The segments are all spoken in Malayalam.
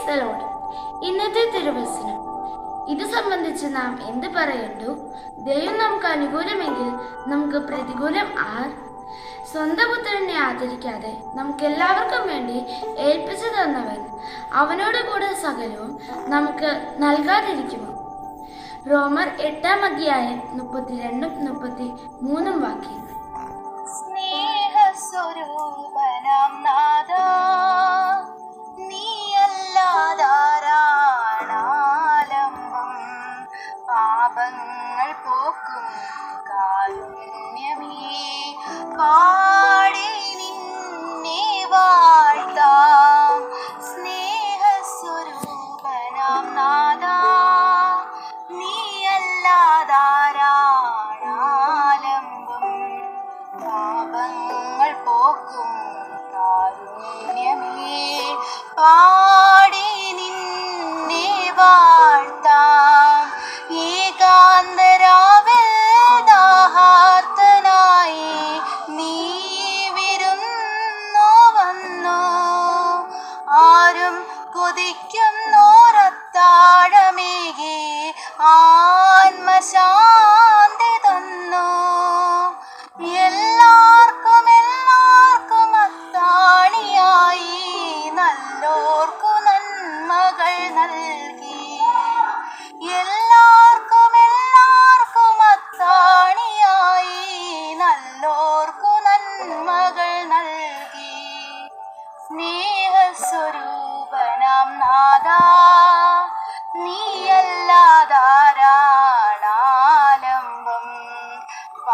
പ്രൈസ് ദി ലോർഡ് ഇന്നത്തെ തിരുവസനം ഇത് സംബന്ധിച്ച് നാം എന്ത് പറയണ്ടു? ദൈവം നമുക്ക് അനുകൂലമെങ്കിൽ നമുക്ക് പ്രതികൂലം ആർ? സ്വന്തം പുത്രനെ ആദരിക്കാതെ നമുക്ക് എല്ലാവർക്കും വേണ്ടി ഏൽപ്പിച്ചു തന്നവൻ അവനോട് കൂടെ സകലവും നമുക്ക് നൽകാതിരിക്കുമോ? റോമർ എട്ടാം അധ്യായം മുപ്പത്തിരണ്ടും മുപ്പത്തി മൂന്നും വാക്യങ്ങൾ. സ്നേഹസ്വരൂപനാം നാഥ പാപങ്ങൾ പോക്കും. കാരുണ്യമേ പാടി നിന്നെ വാഴ്ത്താം. സ്നേഹസ്വരൂപനാം നാദ പാപങ്ങൾ പോക്കും. കാരുണ്യമേ പാടി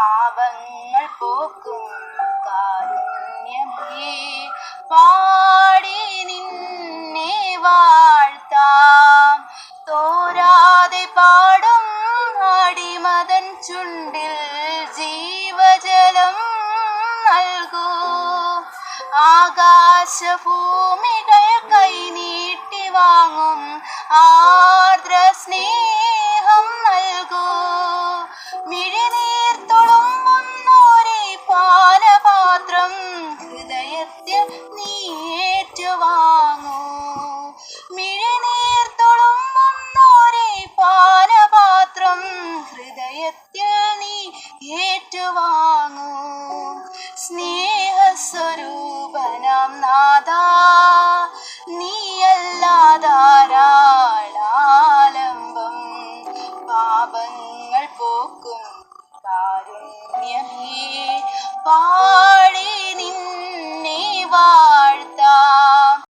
പാപങ്ങൾ പോക്കും കാരുണ്യമേ. പാടി നിന്നെ വാഴ്ത്താം. തോരാതെ പാടും അടിമതൻ ചുണ്ടിൽ ജീവജലം നൽകൂ. ആകാശഭൂമികൾ കൈ നീട്ടി വാങ്ങും Dios.